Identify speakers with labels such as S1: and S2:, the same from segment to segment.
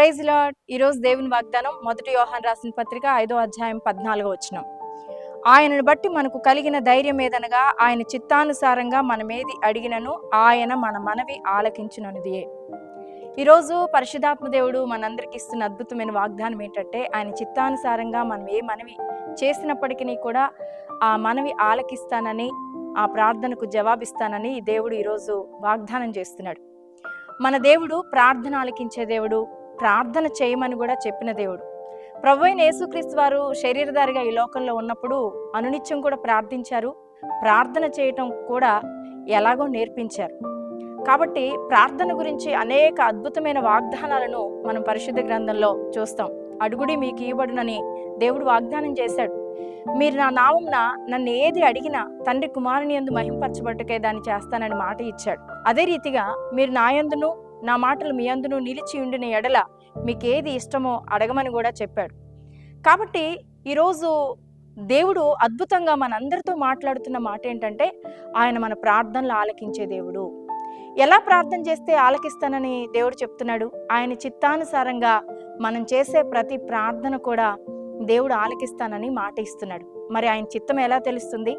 S1: Praise lord ఈరోజు దేవుని వాగ్దానం మొదటి యోహాన్ రాసిన పత్రిక ఐదో అధ్యాయం పద్నాలుగో వచ్చిన ఆయనను బట్టి మనకు కలిగిన ధైర్యం ఏదనగా ఆయన చిత్తానుసారంగా మనమేది అడిగినను ఆయన మన మనవి ఆలకించుననిదియే ఈరోజు పరిశుధాత్మ దేవుడు మనందరికి ఇస్తున్న అద్భుతమైన వాగ్దానం ఏంటంటే ఆయన చిత్తానుసారంగా మనం ఏ మనవి చేసినప్పటికీ కూడా ఆ మనవి ఆలకిస్తానని ఆ ప్రార్థనకు జవాబిస్తానని దేవుడు ఈరోజు వాగ్దానం చేస్తున్నాడు. మన దేవుడు ప్రార్థన ఆలకించే దేవుడు ప్రార్థన చేయమని కూడా చెప్పిన దేవుడు. ప్రభు అయిన యేసుక్రీస్తు వారు శరీరధారిగా ఈ లోకంలో ఉన్నప్పుడు అనునిత్యం కూడా ప్రార్థించారు. ప్రార్థన చేయటం కూడా ఎలాగో నేర్పించారు. కాబట్టి ప్రార్థన గురించి అనేక అద్భుతమైన వాగ్దానాలను మనం పరిశుద్ధ గ్రంథంలో చూస్తాం. అడుగుడి మీకు ఇవ్వబడునని దేవుడు వాగ్దానం చేశాడు. మీరు నా నామంన నన్ను ఏది అడిగినా తండ్రి కుమారుని ఎందు మహింపరచబట్టుకే దాన్ని చేస్తానని మాట ఇచ్చాడు. అదే రీతిగా మీరు నాయందును నా మాటలు మీ అందును నిలిచి ఉండిన ఎడల మీకేది ఇష్టమో అడగమని కూడా చెప్పాడు. కాబట్టి ఈరోజు దేవుడు అద్భుతంగా మనందరితో మాట్లాడుతున్న మాట ఏంటంటే ఆయన మన ప్రార్థనలు ఆలకించే దేవుడు. ఎలా ప్రార్థన చేస్తే ఆలకిస్తానని దేవుడు చెప్తున్నాడు? ఆయన చిత్తానుసారంగా మనం చేసే ప్రతి ప్రార్థన కూడా దేవుడు ఆలకిస్తానని మాట ఇస్తున్నాడు. మరి ఆయన చిత్తం ఎలా తెలుస్తుంది?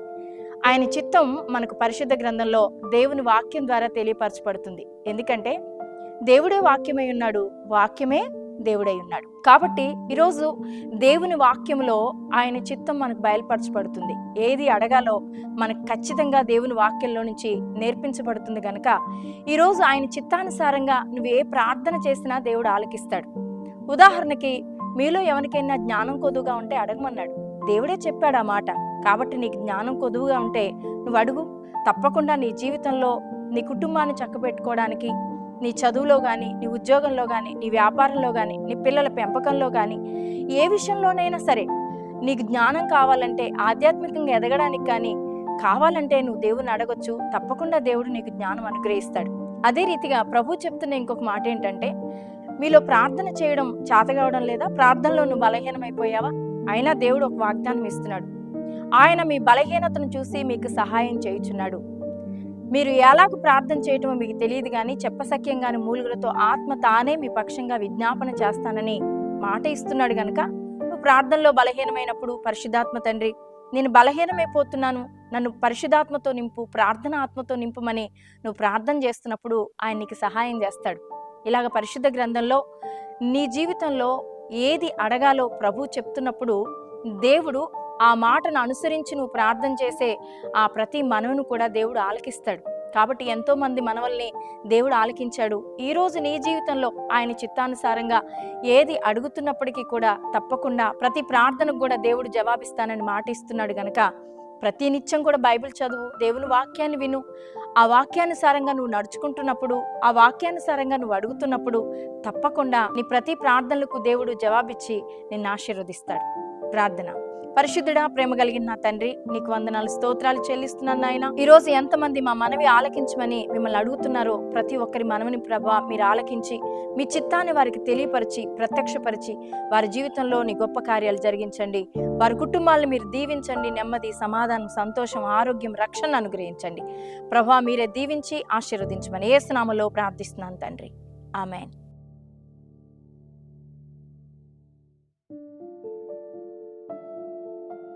S1: ఆయన చిత్తం మనకు పరిశుద్ధ గ్రంథంలో దేవుని వాక్యం ద్వారా తెలియపరచబడుతుంది. ఎందుకంటే దేవుడే వాక్యమై ఉన్నాడు వాక్యమే దేవుడై ఉన్నాడు. కాబట్టి ఈరోజు దేవుని వాక్యంలో ఆయన చిత్తం మనకు బయలుపరచబడుతుంది. ఏది అడగాలో మనకు ఖచ్చితంగా దేవుని వాక్యంలో నుంచి నేర్పించబడుతుంది కనుక ఈరోజు ఆయన చిత్తానుసారంగా నువ్వు ఏ ప్రార్థన చేసినా దేవుడు ఆలకిస్తాడు. ఉదాహరణకి మీలో ఎవరికైనా జ్ఞానం కొదువుగా ఉంటే అడగమన్నాడు. దేవుడే చెప్పాడు ఆ మాట. కాబట్టి నీకు జ్ఞానం కొదువుగా ఉంటే నువ్వు అడుగు. తప్పకుండా నీ జీవితంలో నీ కుటుంబాన్ని చక్కబెట్టుకోవడానికి నీ చదువులో కానీ నీ ఉద్యోగంలో కానీ నీ వ్యాపారంలో కానీ నీ పిల్లల పెంపకంలో కానీ ఏ విషయంలోనైనా సరే నీకు జ్ఞానం కావాలంటే ఆధ్యాత్మికంగా ఎదగడానికి కానీ కావాలంటే నువ్వు దేవుని అడగొచ్చు. తప్పకుండా దేవుడు నీకు జ్ఞానం అనుగ్రహిస్తాడు. అదే రీతిగా ప్రభు చెప్తున్న ఇంకొక మాట ఏంటంటే మీలో ప్రార్థన చేయడం చేతగావడం లేదా? ప్రార్థనలో నువ్వు బలహీనమైపోయావా? అయినా దేవుడు ఒక వాగ్దానం ఇస్తున్నాడు. ఆయన మీ బలహీనతను చూసి మీకు సహాయం చేయుచున్నాడు. మీరు ఎలాగ ప్రార్థన చేయటమో మీకు తెలియదు కానీ చెప్పసఖ్యంగాని మూలుగులతో ఆత్మ తానే మీ పక్షంగా విజ్ఞాపన చేస్తానని మాట ఇస్తున్నాడు గనక నువ్వు ప్రార్థనలో బలహీనమైనప్పుడు పరిశుద్ధాత్మ తండ్రి నేను బలహీనమైపోతున్నాను నన్ను పరిశుధాత్మతో నింపు ప్రార్థన ఆత్మతో నింపుమని నువ్వు ప్రార్థన చేస్తున్నప్పుడు ఆయన నీకు సహాయం చేస్తాడు. ఇలాగ పరిశుద్ధ గ్రంథంలో నీ జీవితంలో ఏది అడగాలో ప్రభు చెప్తున్నప్పుడు దేవుడు ఆ మాటను అనుసరించి నువ్వు ప్రార్థన చేసే ఆ ప్రతి మనవును కూడా దేవుడు ఆలకిస్తాడు. కాబట్టి ఎంతో మంది మనవల్ని దేవుడు ఆలకించాడు. ఈరోజు నీ జీవితంలో ఆయన చిత్తానుసారంగా ఏది అడుగుతున్నప్పటికీ కూడా తప్పకుండా ప్రతి ప్రార్థనకు కూడా దేవుడు జవాబిస్తానని మాట ఇస్తున్నాడు గనక. ప్రతి నిత్యం కూడా బైబిల్ చదువు దేవుని వాక్యాన్ని విను. ఆ వాక్యానుసారంగా నువ్వు నడుచుకుంటున్నప్పుడు ఆ వాక్యానుసారంగా నువ్వు అడుగుతున్నప్పుడు తప్పకుండా నీ ప్రతి ప్రార్థనలకు దేవుడు జవాబిచ్చి నిన్ను ఆశీర్వదిస్తాడు. ప్రార్థన. పరిశుద్ధుడా ప్రేమ కలిగిన నా తండ్రి నీకు వందనాలు స్తోత్రాలు చెల్లిస్తున్నాను నాయన. ఈ రోజు ఎంతమంది మా మనవి ఆలకించమని మిమ్మల్ని అడుగుతున్నారో ప్రతి ఒక్కరి మనవిని ప్రభా మీరు ఆలకించి మీ చిత్తాన్ని వారికి తెలియపరిచి ప్రత్యక్షపరిచి వారి జీవితంలో నీ గొప్ప కార్యాలు జరిగించండి. వారి కుటుంబాలను మీరు దీవించండి నెమ్మది సమాధానం సంతోషం ఆరోగ్యం రక్షణ అనుగ్రహించండి. ప్రభా మీరే దీవించి ఆశీర్వదించమని ఏసునామలో ప్రార్థిస్తున్నాను తండ్రి. ఆమెన్.